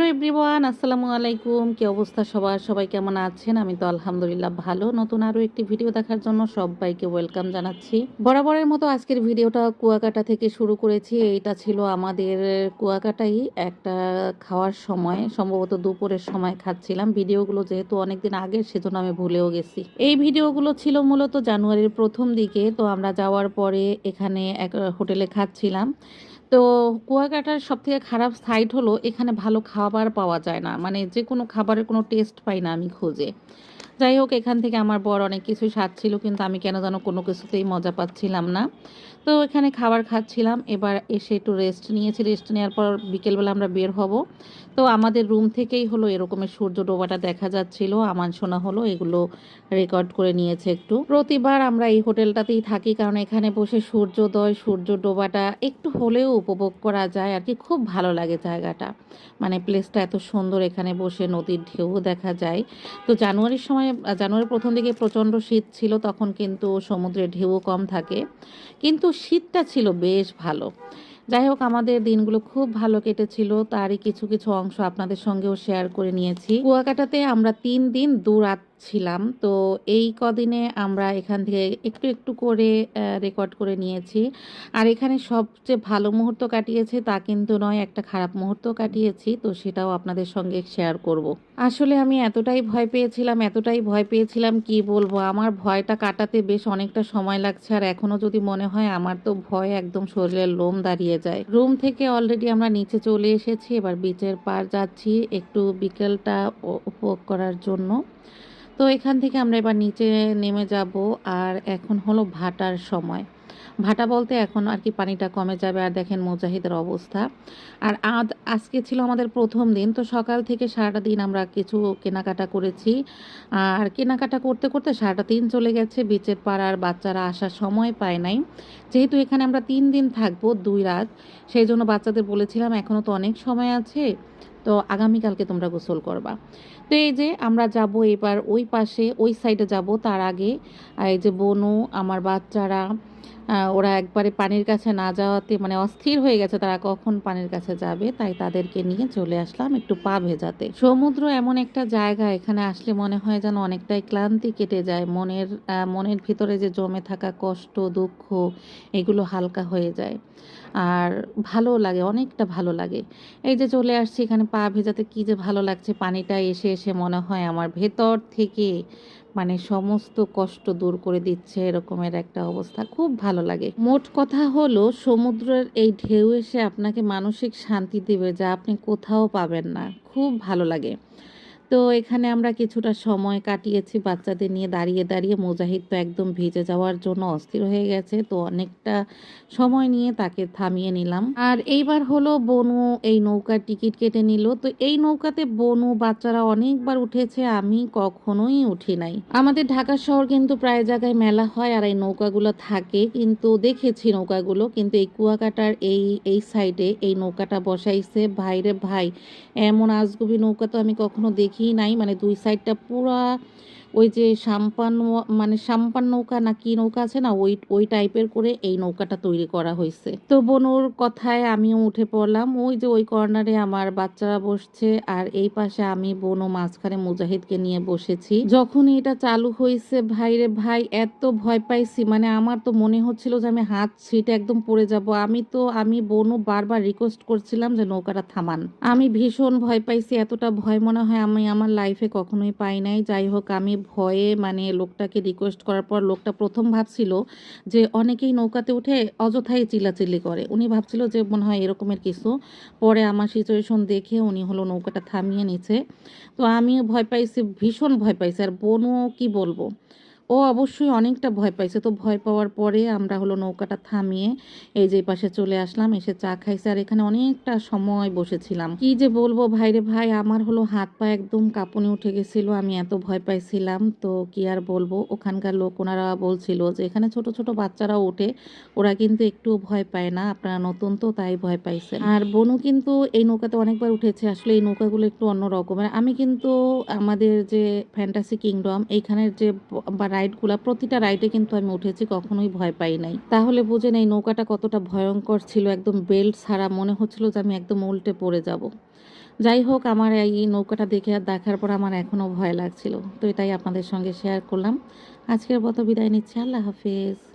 Hello everyone, আসসালামু আলাইকুম। কি অবস্থা সবার? সবাই কেমন আছেন? আমি তো আলহামদুলিল্লাহ ভালো। নতুন আরও একটি ভিডিও দেখার জন্য সবাইকে ওয়েলকাম জানাচ্ছি। বরাবরের মতো আজকের ভিডিওটা কুয়াকাটা থেকে শুরু করেছি। এইটা ছিল আমাদের কুয়াকাটাই একটা খাওয়ার সময়। সম্ভবত দুপুরের সময় খাচ্ছিলাম। ভিডিওগুলো যেহেতু অনেকদিন আগের সেজন্য আমি ভুলেও গেছি। এই ভিডিওগুলো ছিল মূলত জানুয়ারির প্রথম দিকে। তো আমরা যাওয়ার পরে এখানে এক হোটেলে খাচ্ছিলাম। তো কুয়াকাটার সব থেকে খারাপ সাইড হলো এখানে ভালো খাবার পাওয়া যায় না। মানে যে কোনো খাবারের কোনো টেস্ট পাই না আমি খুঁজে। যাই হোক, এখান থেকে আমার বর অনেক কিছুই ছিল কিন্তু আমি কেন যেন কোনো কিছুতেই মজা পাচ্ছিলাম না। তো এখানে খাবার খাচ্ছিলাম, এবার এসে একটু রেস্ট নিয়েছি। রেস্ট নেওয়ার পর বিকেলবেলা আমরা বের হব। তো আমাদের রুম থেকেই হলো এরকমের সূর্য ডোবাটা দেখা যাচ্ছিল আমার শোনা হলো, এগুলো রেকর্ড করে নিয়েছে একটু। প্রতিবার আমরা এই হোটেলটাতেই থাকি, কারণ এখানে বসে সূর্যোদয়, সূর্য ডোবাটা একটু হলেও উপভোগ করা যায় আর কি। খুব ভালো লাগে জায়গাটা। মানে প্লেসটা এত সুন্দর, এখানে বসে নদীর ঢেউ দেখা যায়। তো জানুয়ারির সময় জানুয়ারির প্রথম দিকে প্রচণ্ড শীত ছিল, তখন কিন্তু সমুদ্রের ঢেউ কম থাকে। কিন্তু শীতটা ছিল বেশ ভালো। যাই হোক, আমাদের দিনগুলো খুব ভালো কেটেছিল। তারই কিছু কিছু অংশ আপনাদের সঙ্গেও শেয়ার করে নিয়েছি। কুয়াকাটাতে আমরা তিন দিন দু রাত ছিলাম। তো এই কদিনে আমরা এখান থেকে একটু একটু করে রেকর্ড করে নিয়েছি। আর এখানে সবচেয়ে ভালো মুহূর্ত কাটিয়েছে তা কিন্তু নয়, একটা খারাপ মুহূর্ত কাটিয়েছি। তো সেটাও আপনাদের সঙ্গে শেয়ার করব। আসলে আমি এতটাই ভয় পেয়েছিলাম, এতটাই ভয় পেয়েছিলাম, কি বলব? আমার ভয়টা কাটাতে বেশ অনেকটা সময় লাগছে। আর এখনও যদি মনে হয়, আমার তো ভয় একদম শরীরের লোম দাঁড়িয়ে যায়। রুম থেকে অলরেডি আমরা নিচে চলে এসেছি, এবার বিচের পার যাচ্ছি একটু বিকেলটা উপভোগ করার জন্য। তো এখান থেকে আমরা এবার নিচে নেমে যাব, আর এখন হলো ভাটার সময়। ভাটা বলতে এখন আর কি পানিটা কমে যাবে আর দেখেন মুজাহিদের অবস্থা। আর আদ, আজকে ছিল আমাদের প্রথম দিন, তো সকাল থেকে সারাটা দিন আমরা কিছু কেনাকাটা করেছি। আর কেনাকাটা করতে করতে সারাটা দিন চলে গেছে, বিচের পাড়ার বাচ্চারা আসার সময় পায় নাই। যেহেতু এখানে আমরা তিন দিন থাকব, দুই রাত, সেই জন্য বাচ্চাদের বলেছিলাম এখনও তো অনেক সময় আছে। তো আগামীকালকে তোমরা গোসল করবা। তো এই যে আমরা যাব এবার ওই পাশে, ওই সাইডে যাব। তার আগে, এই যে বনু, আমার বাচ্চারা ওরা একবারে পানির কাছে না যাওয়াতে মানে অস্থির হয়ে গেছে, তারা কখন পানির কাছে যাবে? তাই তাদেরকে নিয়ে চলে আসলাম একটু পা ভেজাতে। সমুদ্র এমন একটা জায়গা, এখানে আসলে মনে হয় যেন অনেকটাই ক্লান্তি কেটে যায়। মনের মনের ভিতরে যে জমে থাকা কষ্ট, দুঃখ, এগুলো হালকা হয়ে যায়। আর ভালো লাগে, অনেকটা ভালো লাগে। এই যে চলে আসছি এখানে পা ভেজাতে কি যে ভালো লাগছে পানিটা এসে এসে মনে হয় আমার ভেতর থেকে মানে সমস্ত কষ্ট দূর করে দিচ্ছে এরকমের একটা অবস্থা। খুব ভালো লাগে। মোট কথা হলো সমুদ্রের এই ঢেউ এসে আপনাকে মানসিক শান্তি দেবে যা আপনি কোথাও পাবেন না। খুব ভালো লাগে। তো এখানে আমরা কিছুটা সময় কাটিয়েছি বাচ্চাদের নিয়ে দাঁড়িয়ে দাঁড়িয়ে মুজাহিদ তো একদম ভিজে যাওয়ার জন্য অস্থির হয়ে গেছে। তো অনেকটা সময় নিয়ে তাকে থামিয়ে নিলাম। আর এইবার হলো বনু এই নৌকার টিকিট কেটে নিল। তো এই নৌকাতে বনু বাচ্চারা অনেকবার উঠেছে, আমি কখনোই উঠি নাই। আমাদের ঢাকা শহর কিন্তু প্রায় জায়গায় মেলা হয় আর এই নৌকাগুলো থাকে। কিন্তু দেখেছি নৌকাগুলো, কিন্তু এই কুয়াকাটার এই এই সাইডে এই নৌকাটা বসাইছে। ভাইরে ভাই, এমন আজগুবি নৌকা তো আমি কখনো দেখি দেখি নাই মানে দুই সাইডটা পুরা ওই যে সাম্পান মানে সাম্পান নৌকা না কি নৌকা আছে না, ওই ওই টাইপের করে এই নৌকাটা তৈরি করা হয়েছে। তো বনুর কথায় আমিও উঠে পড়লাম, ওই যে ওই কর্নারে আমার বাচ্চারা বসছে আর এই পাশে আমি, বনু মাঝখানে মুজাহিদকে নিয়ে বসেছি। যখন এটা চালু হয়েছে ভাইরে ভাই, এত ভয় পাইছি মানে আমার তো মনে হচ্ছিল যে আমি হাত ছিটে একদম পড়ে যাব। আমি তো, আমি বনু বারবার রিকোয়েস্ট করছিলাম যে নৌকাটা থামান। আমি ভীষণ ভয় পাইছি, এতটা ভয় মনে হয় আমি আমার লাইফে কখনোই পাই নাই। যাই হোক, আমি ভয়ে মানে লোকটাকে রিকোয়েস্ট করার পর লোকটা প্রথম ভাবছিল যে অনেকেই নৌকাতে উঠে অযথাই চিল্লাচিল্লি করে। উনি ভাবছিল যে মনে হয় এরকমের কিছু। পরে আমার সিচুয়েশন দেখে উনি হলো নৌকাটা থামিয়ে নিছে। তো আমিও ভয় পাইছি, ভীষণ ভয় পাইছি। আর বোনও কি বলব? ও অবশ্যই অনেকটা ভয় পাইছে। তো ভয় পাওয়ার পরে আমরা হলো নৌকাটা থামিয়ে এই যে পাশে চলে আসলাম, এসে চা খাইছে। আর এখানে অনেকটা সময় বসেছিলাম। কি যে বলব ভাইরে ভাই, আমার হলো হাত পা একদম কাঁপুনি উঠে গেছিল, আমি এত ভয় পাইছিলাম। তো কি আর বলব, ওখানকার লোক ওনারা বলছিল যে এখানে ছোট ছোট বাচ্চারাও ওঠে, ওরা কিন্তু একটু ভয় পায় না, আপনারা নতুন তো তাই ভয় পাইছে আর বনু কিন্তু এই নৌকাতে অনেকবার উঠেছে, আসলে এই নৌকাগুলো একটু অন্য রকমের আমি কিন্তু আমাদের যে ফ্যান্টাসি কিংডম এইখানের যে রাইডগুলো, প্রতিটা রাইডে কিন্তু আমি উঠেছি, কখনোই ভয় পাই নাই। তাহলে বুঝেন এই নৌকাটা কতটা ভয়ঙ্কর ছিল, একদম বেল্ট ছাড়া মনে হচ্ছিল যে আমি একদম উল্টে পড়ে যাব। যাই হোক, আমার এই নৌকাটা দেখে আর দেখার পর আমার এখনও ভয় লাগছিল। তো এটাই আপনাদের সঙ্গে শেয়ার করলাম। আজকের মতো বিদায় নিচ্ছি, আল্লাহ হাফিজ।